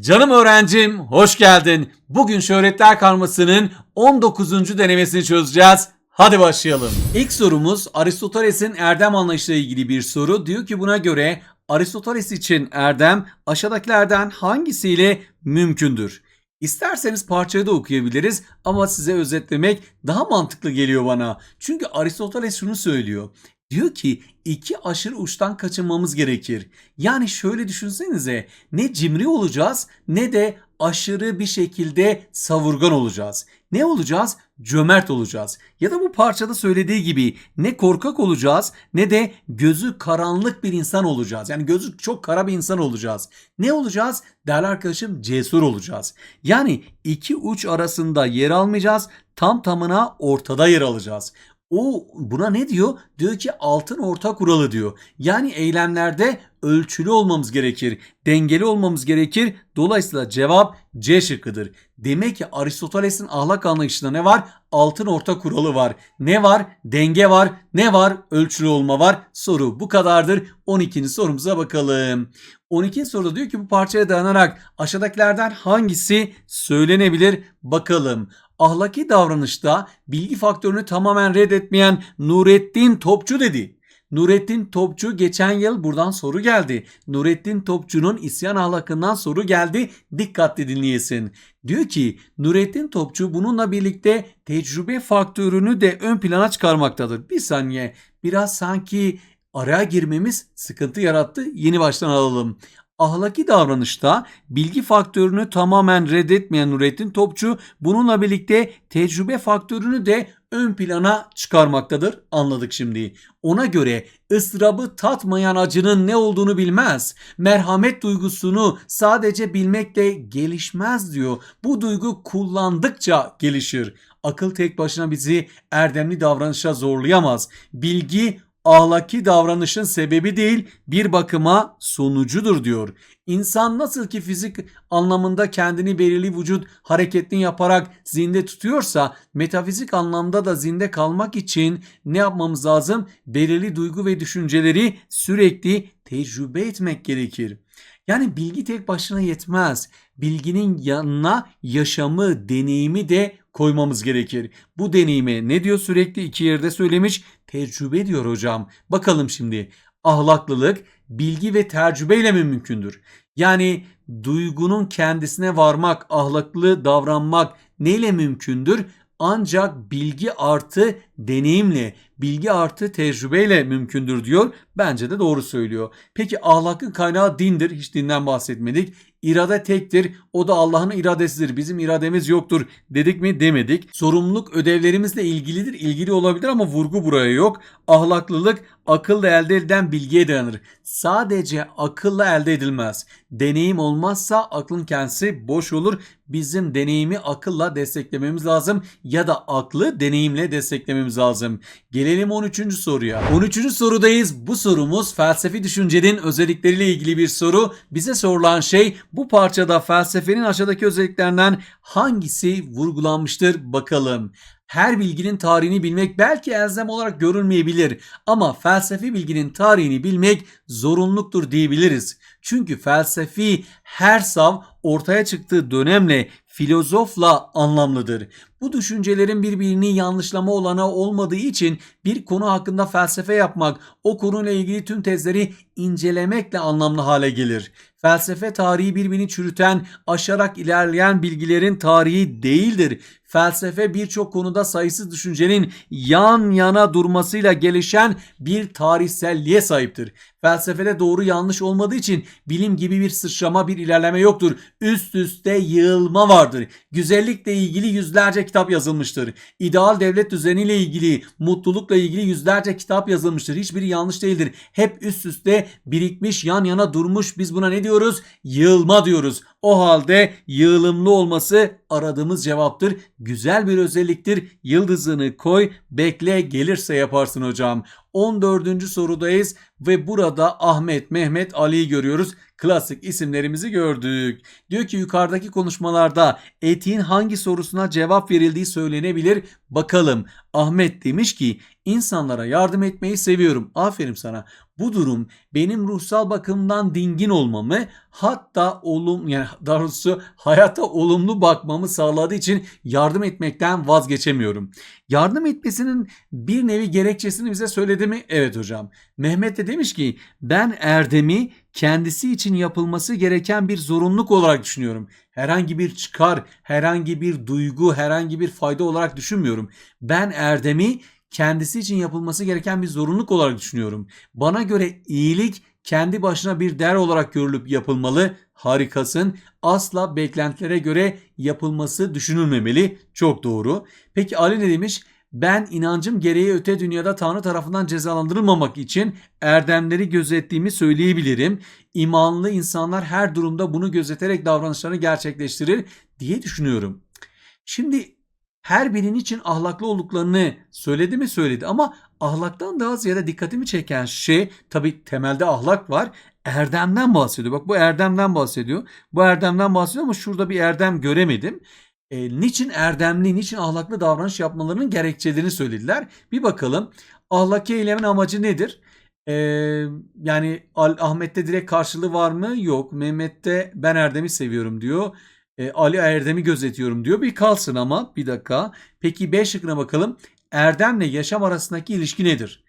Canım öğrencim, hoş geldin. Bugün şöhretler karmasının 19. denemesini çözeceğiz. Hadi başlayalım. İlk sorumuz Aristoteles'in erdem anlayışıyla ilgili bir soru. Diyor ki buna göre Aristoteles için erdem aşağıdakilerden hangisiyle mümkündür? İsterseniz parçayı da okuyabiliriz ama size özetlemek daha mantıklı geliyor bana. Çünkü Aristoteles şunu söylüyor. Diyor ki iki aşırı uçtan kaçınmamız gerekir. Yani şöyle düşünsenize ne cimri olacağız ne de aşırı bir şekilde savurgan olacağız. Ne olacağız? Cömert olacağız. Ya da bu parçada söylediği gibi ne korkak olacağız ne de gözü karanlık bir insan olacağız. Yani gözü çok kara bir insan olacağız. Ne olacağız? Değerli arkadaşım cesur olacağız. Yani iki uç arasında yer almayacağız. Tam tamına ortada yer alacağız. O buna ne diyor? Diyor ki altın orta kuralı diyor. Yani eylemlerde ölçülü olmamız gerekir. Dengeli olmamız gerekir. Dolayısıyla cevap C şıkkıdır. Demek ki Aristoteles'in ahlak anlayışında ne var? Altın orta kuralı var. Ne var? Denge var. Ne var? Ölçülü olma var. Soru bu kadardır. 12. sorumuza bakalım. 12. soruda diyor ki bu parçaya dayanarak aşağıdakilerden hangisi söylenebilir? Bakalım. Ahlaki davranışta bilgi faktörünü tamamen reddetmeyen Nurettin Topçu dedi. Nurettin Topçu geçen yıl buradan soru geldi. Nurettin Topçu'nun isyan ahlakından soru geldi. Dikkatli dinleyesin. Diyor ki Nurettin Topçu bununla birlikte tecrübe faktörünü de ön plana çıkarmaktadır. Bir saniye biraz sanki araya girmemiz sıkıntı yarattı. Yeni baştan alalım. Ahlaki davranışta bilgi faktörünü tamamen reddetmeyen Nurettin Topçu bununla birlikte tecrübe faktörünü de ön plana çıkarmaktadır. Anladık şimdi. Ona göre ıstırabı tatmayan acının ne olduğunu bilmez. Merhamet duygusunu sadece bilmekle gelişmez diyor. Bu duygu kullandıkça gelişir. Akıl tek başına bizi erdemli davranışa zorlayamaz. Bilgi ahlaki davranışın sebebi değil bir bakıma sonucudur diyor. İnsan nasıl ki fizik anlamında kendini belirli vücut hareketini yaparak zinde tutuyorsa metafizik anlamda da zinde kalmak için ne yapmamız lazım? Belirli duygu ve düşünceleri sürekli tecrübe etmek gerekir. Yani bilgi tek başına yetmez. Bilginin yanına yaşamı, deneyimi de koymamız gerekir. Bu deneyime ne diyor sürekli iki yerde söylemiş? Tecrübe diyor hocam. Bakalım şimdi. Ahlaklılık bilgi ve tecrübeyle mi mümkündür? Yani duygunun kendisine varmak, ahlaklı davranmak neyle mümkündür? Ancak bilgi artı deneyimle, bilgi artı tecrübeyle mümkündür diyor. Bence de doğru söylüyor. Peki ahlakın kaynağı dindir. Hiç dinden bahsetmedik. İrade tektir. O da Allah'ın iradesidir. Bizim irademiz yoktur. Dedik mi? Demedik. Sorumluluk ödevlerimizle ilgilidir. İlgili olabilir ama vurgu buraya yok. Ahlaklılık akılla elde edilen bilgiye dayanır. Sadece akılla elde edilmez. Deneyim olmazsa aklın kendisi boş olur. Bizim deneyimi akılla desteklememiz lazım ya da aklı deneyimle desteklememiz lazım. Gelelim 13. soruya. 13. sorudayız. Bu sorumuz felsefi düşüncenin özellikleriyle ilgili bir soru. Bize sorulan şey bu parçada felsefenin aşağıdaki özelliklerinden hangisi vurgulanmıştır bakalım. Her bilginin tarihini bilmek belki elzem olarak görünmeyebilir ama felsefi bilginin tarihini bilmek zorunluluktur diyebiliriz. Çünkü felsefi her sav ortaya çıktığı dönemle filozofla anlamlıdır. Bu düşüncelerin birbirini yanlışlama olana olmadığı için bir konu hakkında felsefe yapmak, o konuyla ilgili tüm tezleri incelemekle anlamlı hale gelir. Felsefe tarihi birbirini çürüten, aşarak ilerleyen bilgilerin tarihi değildir. Felsefe birçok konuda sayısız düşüncenin yan yana durmasıyla gelişen bir tarihselliğe sahiptir. Felsefede doğru yanlış olmadığı için bilim gibi bir sıçrama bir ilerleme yoktur. Üst üste yığılma vardır. Güzellikle ilgili yüzlerce kitap yazılmıştır. İdeal devlet düzeniyle ilgili, mutlulukla ilgili yüzlerce kitap yazılmıştır. Hiçbiri yanlış değildir. Hep üst üste birikmiş, yan yana durmuş. Biz buna ne diyoruz? Yığılma diyoruz. O halde yığılımlı olması aradığımız cevaptır. Güzel bir özelliktir. Yıldızını koy, bekle gelirse yaparsın hocam. 14. sorudayız ve burada Ahmet, Mehmet, Ali'yi görüyoruz. Klasik isimlerimizi gördük. Diyor ki yukarıdaki konuşmalarda etiğin hangi sorusuna cevap verildiği söylenebilir. Bakalım Ahmet demiş ki insanlara yardım etmeyi seviyorum. Aferin sana. Bu durum benim ruhsal bakımdan dingin olmamı hatta olum yani daha doğrusu hayata olumlu bakmamı sağladığı için yardım etmekten vazgeçemiyorum. Yardım etmesinin bir nevi gerekçesini bize söyledi mi? Evet hocam. Mehmet de demiş ki ben erdemi kendisi için yapılması gereken bir zorunluluk olarak düşünüyorum. Herhangi bir çıkar, herhangi bir duygu, herhangi bir fayda olarak düşünmüyorum. Ben erdemi kendisi için yapılması gereken bir zorunluluk olarak düşünüyorum. Bana göre iyilik kendi başına bir değer olarak görülüp yapılmalı. Harikasın. Asla beklentilere göre yapılması düşünülmemeli. Çok doğru. Peki Ali ne demiş? Ben inancım gereği öte dünyada Tanrı tarafından cezalandırılmamak için erdemleri gözettiğimi söyleyebilirim. İmanlı insanlar her durumda bunu gözeterek davranışlarını gerçekleştirir diye düşünüyorum. Şimdi her birinin için ahlaklı olduklarını söyledi mi söyledi ama ahlaktan daha ziyade dikkatimi çeken şey tabi temelde ahlak var. Erdemden bahsediyor. Bak bu erdemden bahsediyor. Bu erdemden bahsediyor ama şurada bir erdem göremedim. E, niçin erdemli, niçin ahlaklı davranış yapmalarının gerekçelerini söylediler. Bir bakalım. Ahlaki eylemin amacı nedir? E, yani Ahmet'te direkt karşılığı var mı? Yok. Mehmet'te ben Erdem'i seviyorum diyor. E, Ali Erdem'i gözetiyorum diyor. Bir kalsın ama bir dakika. Peki B şıkkına bakalım. Erdemle yaşam arasındaki ilişki nedir?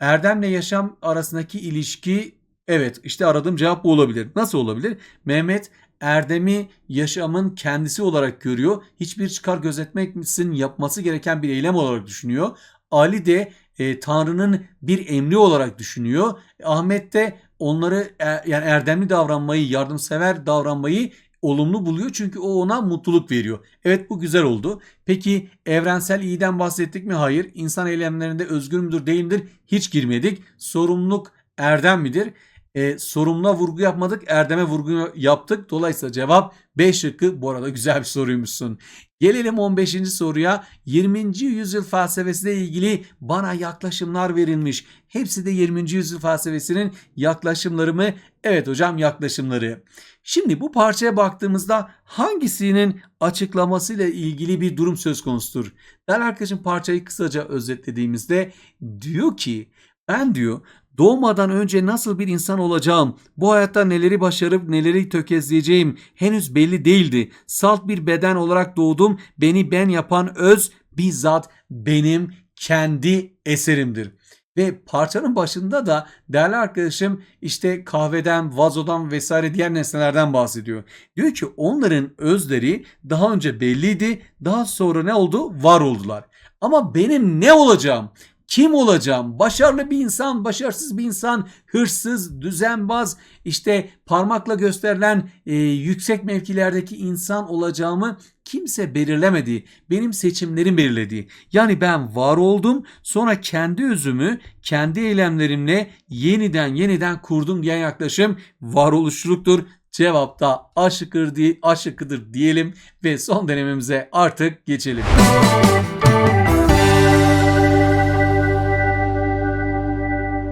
Erdemle yaşam arasındaki ilişki evet işte aradığım cevap bu olabilir. Nasıl olabilir? Mehmet Erdem'i yaşamın kendisi olarak görüyor. Hiçbir çıkar gözetmeksizin yapması gereken bir eylem olarak düşünüyor. Ali de e, Tanrı'nın bir emri olarak düşünüyor. Ahmet de onları e, yani erdemli davranmayı, yardımsever davranmayı olumlu buluyor çünkü o ona mutluluk veriyor. Evet bu güzel oldu. Peki evrensel iyiden bahsettik mi? Hayır. İnsan eylemlerinde özgür müdür değil midir? Hiç girmedik. Sorumluluk erdem midir? E, sorumluluğa vurgu yapmadık. Erdeme vurgu yaptık. Dolayısıyla cevap B şıkkı. Bu arada güzel bir soruymuşsun. Gelelim 15. soruya. 20. yüzyıl felsefesiyle ilgili bana yaklaşımlar verilmiş. Hepsi de 20. yüzyıl felsefesinin yaklaşımları mı? Evet hocam yaklaşımları. Şimdi bu parçaya baktığımızda hangisinin açıklamasıyla ilgili bir durum söz konusudur? Değerli arkadaşım parçayı kısaca özetlediğimizde diyor ki ben diyor doğmadan önce nasıl bir insan olacağım, bu hayatta neleri başarıp neleri tökezleyeceğim henüz belli değildi. Salt bir beden olarak doğdum, beni ben yapan öz bizzat benim kendi eserimdir. Ve parçanın başında da değerli arkadaşım işte kahveden, vazodan vesaire diğer nesnelerden bahsediyor. Diyor ki onların özleri daha önce belliydi, daha sonra ne oldu? Var oldular. Ama benim ne olacağım? Kim olacağım? Başarılı bir insan, başarısız bir insan, hırsız, düzenbaz, işte parmakla gösterilen e, yüksek mevkilerdeki insan olacağımı kimse belirlemedi. Benim seçimlerim belirledi. Yani ben var oldum, sonra kendi özümü, kendi eylemlerimle yeniden yeniden kurdum diyen yaklaşım varoluşçuluktur. Cevap da A şıkkıdır, diyelim ve son denememize artık geçelim.